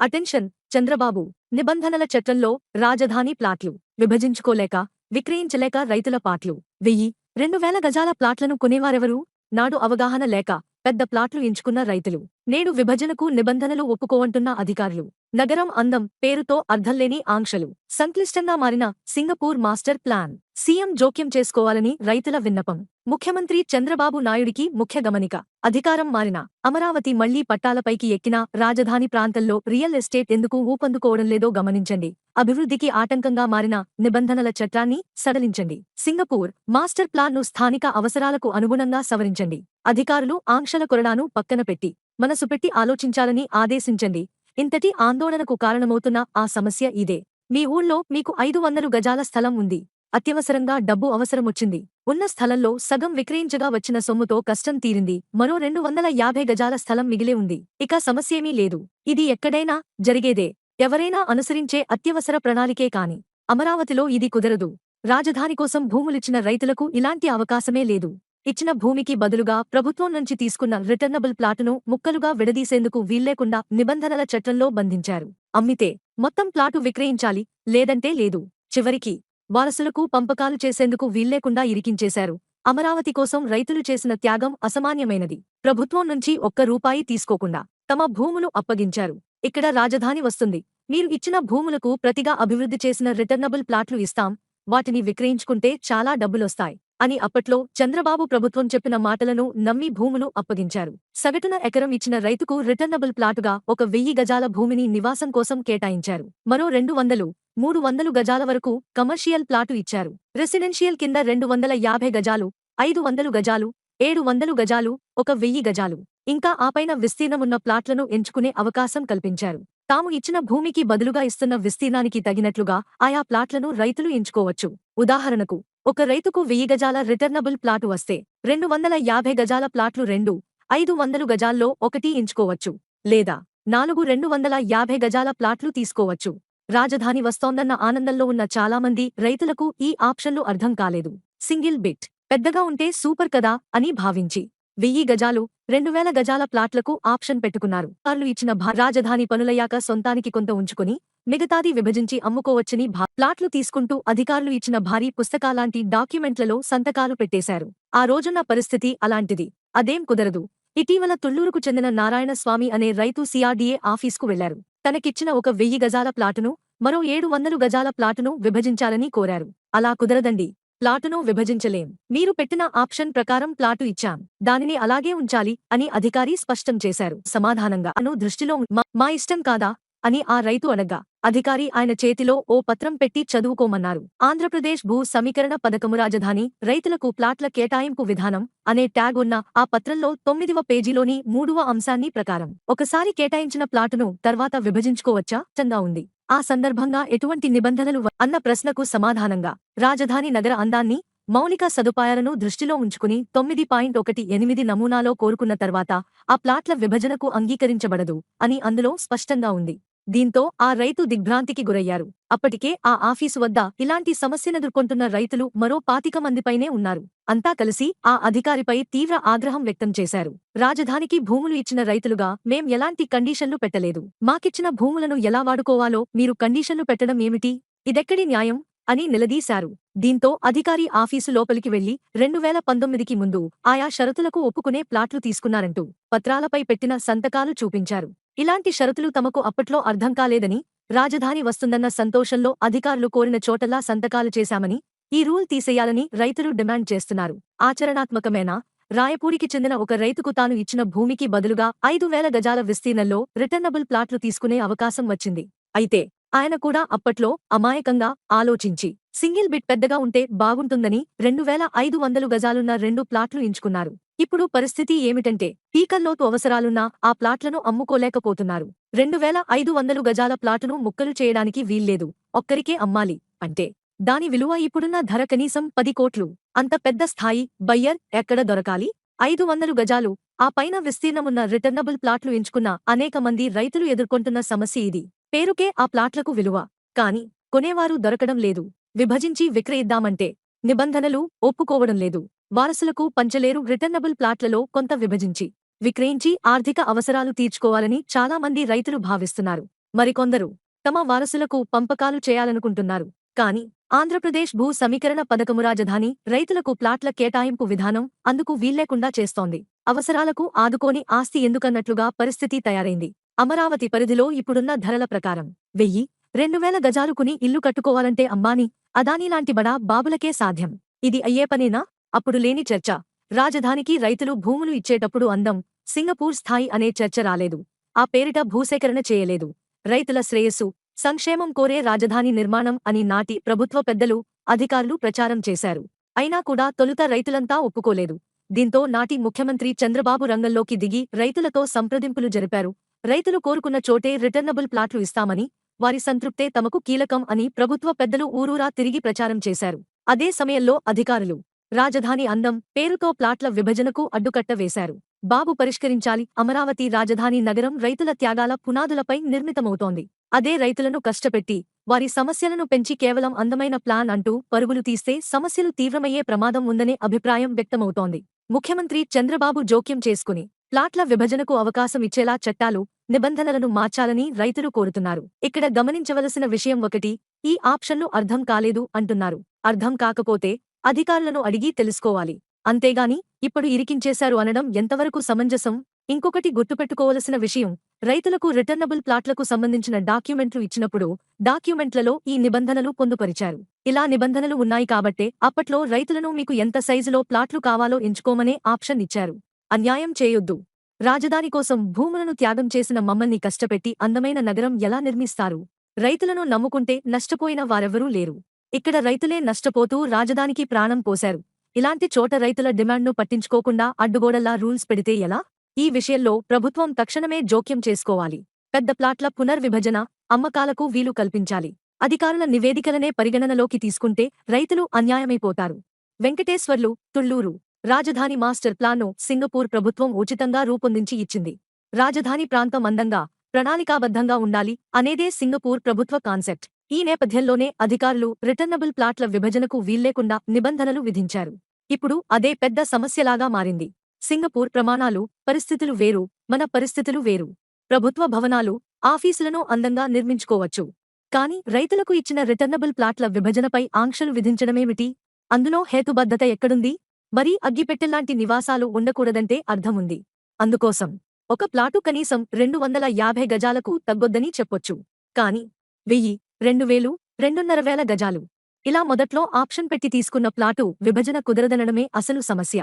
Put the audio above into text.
Attention Chandrababu. నిబంధనల చట్టంలో రాజధాని ప్లాట్లు విభజించుకోలేక విక్రయించలేక రైతుల పాట్లు. వెయ్యి రెండు వేల గజాల ప్లాట్లను కొనేవారెవరు? నాడు అవగాహన లేక పెద్ద ప్లాట్లు ఎంచుకున్న రైతులు. నేడు విభజనకు నిబంధనలు ఒప్పుకోవంటున్న అధికారులు. నగరం అందం పేరుతో అర్ధంలేని ఆంక్షలు. సంక్లిష్టంగా మారిన సింగపూర్ మాస్టర్ ప్లాన్. సీఎం జోక్యం చేసుకోవాలని రైతుల విన్నపం. ముఖ్యమంత్రి చంద్రబాబు నాయుడికి ముఖ్య గమనిక. అధికారం మారిన అమరావతి మళ్ళీ పట్టాలపైకి ఎక్కిన రాజధాని ప్రాంతంలో రియల్ ఎస్టేట్ ఎందుకు ఊపందుకోవడం లేదో గమనించండి. అభివృద్ధికి ఆటంకంగా మారిన నిబంధనల చట్టాన్ని సడలించండి. సింగపూర్ మాస్టర్ ప్లాన్ను స్థానిక అవసరాలకు అనుగుణంగా సవరించండి. అధికారులు ఆంక్షల కొరడాను పక్కన పెట్టి మనసు పెట్టి ఆలోచించాలని ఆదేశించండి. ఇంతటి ఆందోళనకు కారణమవుతున్న ఆ సమస్య ఇదే. మీ ఊళ్ళో మీకు ఐదు వందలు గజాల స్థలం ఉంది. అత్యవసరంగా డబ్బు అవసరమొచ్చింది. ఉన్న స్థలంలో సగం విక్రయించగా వచ్చిన సొమ్ముతో కష్టం తీరింది. మరో రెండు వందల యాభై గజాల స్థలం మిగిలే ఉంది. ఇక సమస్యేమీ లేదు. ఇది ఎక్కడైనా జరిగేదే. ఎవరైనా అనుసరించే అత్యవసర ప్రణాళికే కాని. అమరావతిలో ఇది కుదరదు. రాజధాని కోసం భూములిచ్చిన రైతులకు ఇలాంటి అవకాశమే లేదు. ఇచ్చిన భూమికి బదులుగా ప్రభుత్వం నుంచి తీసుకున్న రిటర్నబుల్ ప్లాటును ముక్కలుగా విడదీసేందుకు వీల్లేకుండా నిబంధనల చట్టంలో బంధించారు. అమ్మితే మొత్తం ప్లాటు విక్రయించాలి లేదంటే లేదు. చివరికి వారసులకు పంపకాలు చేసేందుకు వీల్లేకుండా ఇరికించేశారు. అమరావతి కోసం రైతులు చేసిన త్యాగం అసమాన్యమైనది. ప్రభుత్వం నుంచి ఒక్క రూపాయి తీసుకోకుండా తమ భూములు అప్పగించారు. ఇక్కడ రాజధాని వస్తుంది. మీరు ఇచ్చిన భూములకు ప్రతిగా అభివృద్ధి చేసిన రిటర్నబుల్ ప్లాట్లు ఇస్తాం. వాటిని విక్రయించుకుంటే చాలా డబ్బులొస్తాయి. అని అప్పట్లో చంద్రబాబు ప్రభుత్వం చెప్పిన మాటలను నమ్మి భూములు అప్పగించారు. సగటున ఎకరం ఇచ్చిన రైతుకు రిటర్నబుల్ ప్లాటుగా ఒక వెయ్యి గజాల భూమిని నివాసం కోసం కేటాయించారు. మరో రెండు వందలు మూడు వందలు గజాల వరకు కమర్షియల్ ప్లాటు ఇచ్చారు. రెసిడెన్షియల్ కింద రెండు వందల యాభై గజాలు ఐదు వందలు గజాలు ఏడు వందలు గజాలు ఒక వెయ్యి గజాలు. ఇంకా ఆపైన విస్తీర్ణమున్న ప్లాట్లను ఎంచుకునే అవకాశం కల్పించారు. తాము ఇచ్చిన భూమికి బదులుగా ఇస్తున్న విస్తీర్ణానికి తగినట్లుగా ఆయా ప్లాట్లను రైతులు ఎంచుకోవచ్చు. ఉదాహరణకు ఒక రైతుకు వెయ్యి గజాల రిటర్నబుల్ ప్లాటు వస్తే రెండు వందల యాభై గజాల ప్లాట్లు రెండు ఐదు వందలు గజాల్లో ఒకటి ఎంచుకోవచ్చు. లేదా నాలుగు రెండు వందల యాభై గజాల ప్లాట్లు తీసుకోవచ్చు. రాజధాని వస్తోందన్న ఆనందంలో ఉన్న చాలామంది రైతులకు ఈ ఆప్షన్లు అర్థం కాలేదు. సింగిల్ బిట్ పెద్దగా ఉంటే సూపర్ కదా అని భావించి వెయ్యి గజాలు రెండు వేల గజాల ప్లాట్లకు ఆప్షన్ పెట్టుకున్నారు. కార్లు ఇచ్చిన రాజధాని పనులయ్యాక సొంతానికి కొంత ఉంచుకుని మిగతాది విభజించి అమ్ముకోవచ్చని భా ప్లాట్లు తీసుకుంటూ అధికారులు ఇచ్చిన భారీ పుస్తకాలాంటి డాక్యుమెంట్లలో సంతకాలు పెట్టేశారు. ఆ రోజున్న పరిస్థితి అలాంటిది. అదేం కుదరదు. ఇటీవల తుళ్ళూరుకు చెందిన నారాయణస్వామి అనే రైతు సిఆర్డీఏ ఆఫీస్కు వెళ్ళారు. తనకిచ్చిన ఒక వెయ్యి గజాల ప్లాటును మరో ఏడు వందలు గజాల ప్లాటును విభజించాలని కోరారు. అలా కుదరదండి. ప్లాటును విభజించలేం. మీరు పెట్టిన ఆప్షన్ ప్రకారం ప్లాటు ఇచ్చాం. దానిని అలాగే ఉంచాలి అని అధికారి స్పష్టం చేశారు. సమాధానంగా అను దృష్టిలో మా- మా ఇష్టం కాదా? అని ఆ రైతు అనగా అధికారి ఆయన చేతిలో ఓ పత్రం పెట్టి చదువుకోమన్నారు. ఆంధ్రప్రదేశ్ భూ సమీకరణ పథకము రాజధాని రైతులకు ప్లాట్ల కేటాయింపు విధానం అనే ట్యాగ్ ఉన్న ఆ పత్రంలో తొమ్మిదివ పేజీలోని మూడవ అంశాన్ని ప్రకారం ఒకసారి కేటాయించిన ప్లాటును తర్వాత విభజించుకోవచ్చా? చందా ఉంది. ఆ సందర్భంగా ఎటువంటి నిబంధనలు అన్న ప్రశ్నకు సమాధానంగా రాజధాని నగర అందాన్ని మౌలిక సదుపాయాలను దృష్టిలో ఉంచుకుని తొమ్మిది పాయింట్ ఒకటి ఎనిమిది నమూనాలో కోరుకున్న తర్వాత ఆ ప్లాట్ల విభజనకు అంగీకరించబడదు అని అందులో స్పష్టంగా ఉంది. దీంతో ఆ రైతు దిగ్భ్రాంతికి గురయ్యారు. అప్పటికే ఆ ఆఫీసు వద్ద ఇలాంటి సమస్యనెదుర్కొంటున్న రైతులు మరో పాతిక మందిపైనే ఉన్నారు. అంతా కలిసి ఆ అధికారిపై తీవ్ర ఆగ్రహం వ్యక్తం చేశారు. రాజధానికి భూములు ఇచ్చిన రైతులుగా మేం ఎలాంటి కండిషన్లు పెట్టలేదు. మాకిచ్చిన భూములను ఎలా వాడుకోవాలో మీరు కండిషన్లు పెట్టడం ఏమిటి? ఇదెక్కడి న్యాయం? అని నిలదీశారు. దీంతో అధికారి ఆఫీసు లోపలికి వెళ్ళి రెండు వేల పంతొమ్మిదికి ముందు ఆయా షరతులకు ఒప్పుకునే ప్లాట్లు తీసుకున్నారంటూ పత్రాలపై పెట్టిన సంతకాలు చూపించారు. ఇలాంటి షరతులు తమకు అప్పట్లో అర్థం కాలేదని రాజధాని వస్తుందన్న సంతోషంలో అధికారులు కోరిన చోటలా సంతకాలు చేశామని ఈ రూల్ తీసేయాలని రైతులు డిమాండ్ చేస్తున్నారు. ఆచరణాత్మకమేనా? రాయపూడికి చెందిన ఒక రైతుకు తాను ఇచ్చిన భూమికి బదులుగా ఐదు వేల గజాల విస్తీర్ణంలో రిటర్నబుల్ ప్లాట్లు తీసుకునే అవకాశం వచ్చింది. అయితే ఆయన కూడా అప్పట్లో అమాయకంగా ఆలోచించి సింగిల్ బిట్ పెద్దగా ఉంటే బాగుంటుందని రెండు వేల ఐదు వందలు గజాలున్న రెండు ప్లాట్లు ఎంచుకున్నారు. ఇప్పుడు పరిస్థితి ఏమిటంటే పీకల్లోతు అవసరాలున్న ఆ ప్లాట్లను అమ్ముకోలేకపోతున్నారు. రెండు వేల ఐదు వందలు గజాల ప్లాటును ముక్కలు చేయడానికి వీల్లేదు. ఒక్కరికే అమ్మాలి. అంటే దాని విలువ ఇప్పుడున్న ధర కనీసం పది కోట్లు. అంత పెద్ద స్థాయి బయ్యర్ ఎక్కడ దొరకాలి? ఐదు వందలు గజాలు ఆ పైన విస్తీర్ణమున్న రిటర్నబుల్ ప్లాట్లు ఎంచుకున్న అనేక మంది రైతులు ఎదుర్కొంటున్న సమస్య ఇది. పేరుకే ఆ ప్లాట్లకు విలువ. కాని కొనేవారు దొరకడం లేదు. విభజించి విక్రయిద్దామంటే నిబంధనలు ఒప్పుకోవడం లేదు. వారసులకు పంచలేరు రిటర్నబుల్ ప్లాట్లలో కొంత విభజించి విక్రయించి ఆర్థిక అవసరాలు తీర్చుకోవాలని చాలామంది రైతులు భావిస్తున్నారు. మరికొందరు తమ వారసులకు పంపకాలు చేయాలనుకుంటున్నారు. కాని ఆంధ్రప్రదేశ్ భూ సమీకరణ పథకము రాజధాని రైతులకు ప్లాట్ల కేటాయింపు విధానం అందుకు వీల్లేకుండా చేస్తోంది. అవసరాలకు ఆదుకోని ఆస్తి ఎందుకన్నట్లుగా పరిస్థితి తయారైంది. అమరావతి పరిధిలో ఇప్పుడున్న ధరల ప్రకారం వెయ్యి రెండు వేల గజాలు కొని ఇల్లు కట్టుకోవాలంటే అంబానీ అదానీ లాంటి బడా బాబులకే సాధ్యం. ఇది అయ్యే పనేనా? అప్పుడు లేని చర్చ. రాజధానికి రైతులు భూములు ఇచ్చేటప్పుడు అందం. సింగపూర్ స్థాయి అనే చర్చ రాలేదు. ఆ పేరిట భూసేకరణ చేయలేదు. రైతుల శ్రేయస్సు. సంక్షేమం కోరే రాజధాని నిర్మాణం అని నాటి ప్రభుత్వ పెద్దలు అధికారులు ప్రచారం చేశారు. అయినా కూడా తొలుత రైతులంతా ఒప్పుకోలేదు. దీంతో నాటి ముఖ్యమంత్రి చంద్రబాబు రంగంలోకి దిగి రైతులతో సంప్రదింపులు జరిపారు. రైతులు కోరుకున్న చోటే రిటర్నబుల్ ప్లాట్లు ఇస్తామని వారి సంతృప్తే తమకు కీలకం అని ప్రభుత్వ పెద్దలు ఊరూరా తిరిగి ప్రచారం చేశారు. అదే సమయంలో అధికారులు రాజధాని అందం పేరుతో ప్లాట్ల విభజనకు అడ్డుకట్ట వేశారు. బాబు పరిష్కరించాలి. అమరావతి రాజధాని నగరం రైతుల త్యాగాల పునాదులపై నిర్మితమవుతోంది. అదే రైతులను కష్టపెట్టి వారి సమస్యలను పెంచి కేవలం అందమైన ప్లాన్ అంటూ పరుగులు తీస్తే సమస్యలు తీవ్రమయ్యే ప్రమాదం ఉందనే అభిప్రాయం వ్యక్తమవుతోంది. ముఖ్యమంత్రి చంద్రబాబు జోక్యం చేసుకుని ప్లాట్ల విభజనకు అవకాశం ఇచ్చేలా చట్టాలు నిబంధనలను మార్చాలని రైతులు కోరుతున్నారు. ఇక్కడ గమనించవలసిన విషయం ఒకటి ఈ ఆప్షన్లు అర్థం కాలేదు అంటున్నారు. అర్థం కాకపోతే అధికారులను అడిగి తెలుసుకోవాలి. అంతేగాని ఇప్పుడు ఇరికించేశారు అనడం ఎంతవరకు సమంజసం? ఇంకొకటి గుర్తుపెట్టుకోవలసిన విషయం రైతులకు రిటర్నబుల్ ప్లాట్లకు సంబంధించిన డాక్యుమెంట్లు ఇచ్చినప్పుడు డాక్యుమెంట్లలో ఈ నిబంధనలు పొందుపరిచారు. ఇలా నిబంధనలు ఉన్నాయి కాబట్టే అప్పట్లో రైతులను మీకు ఎంత సైజులో ప్లాట్లు కావాలో ఎంచుకోమనే ఆప్షన్ ఇచ్చారు. అన్యాయం చేయొద్దు. రాజధాని కోసం భూములను త్యాగం చేసిన మమ్మల్ని కష్టపెట్టి అందమైన నగరం ఎలా నిర్మిస్తారు? రైతులను నమ్ముకుంటే నష్టపోయిన వారెవరూ లేరు. ఇక్కడ రైతులే నష్టపోతూ రాజధానికి ప్రాణం పోశారు. ఇలాంటి చోట రైతుల డిమాండ్ను పట్టించుకోకుండా అడ్డుగోడల్లా రూల్స్ పెడితే ఎలా? ఈ విషయంలో ప్రభుత్వం తక్షణమే జోక్యం చేసుకోవాలి. పెద్ద ప్లాట్ల పునర్విభజన అమ్మకాలకు వీలు కల్పించాలి. అధికారుల నివేదికలనే పరిగణనలోకి తీసుకుంటే రైతులు అన్యాయమైపోతారు. వెంకటేశ్వర్లు తుళ్ళూరు రాజధాని మాస్టర్ ప్లాన్ను సింగపూర్ ప్రభుత్వం ఉచితంగా రూపొందించి ఇచ్చింది. రాజధాని ప్రాంతం అందంగా ప్రణాళికాబద్ధంగా ఉండాలి అనేదే సింగపూర్ ప్రభుత్వ కాన్సెప్ట్. ఈ నేపథ్యంలోనే అధికారులు రిటర్నబుల్ ప్లాట్ల విభజనకు వీల్లేకుండా నిబంధనలు విధించారు. ఇప్పుడు అదే పెద్ద సమస్యలాగా మారింది. సింగపూర్ ప్రమాణాలు పరిస్థితులు వేరు మన పరిస్థితులు వేరు. ప్రభుత్వ భవనాలు ఆఫీసులను అందంగా నిర్మించుకోవచ్చు. కాని రైతులకు ఇచ్చిన రిటర్నబుల్ ప్లాట్ల విభజనపై ఆంక్షలు విధించడమేమిటి? అందులో హేతుబద్ధత ఎక్కడుంది? మరీ అగ్గిపెట్టెల్లాంటి నివాసాలు ఉండకూడదంటే అర్థముంది. అందుకోసం ఒక ప్లాటు కనీసం రెండు వందల యాభై గజాలకు తగ్గొద్దని చెప్పొచ్చు. కాని వెయ్యి రెండు వేలు రెండున్నర వేల గజాలు. ఇలా మొదట్లో ఆప్షన్ పెట్టి తీసుకున్న ప్లాటు విభజన కుదరదనడమే అసలు సమస్య.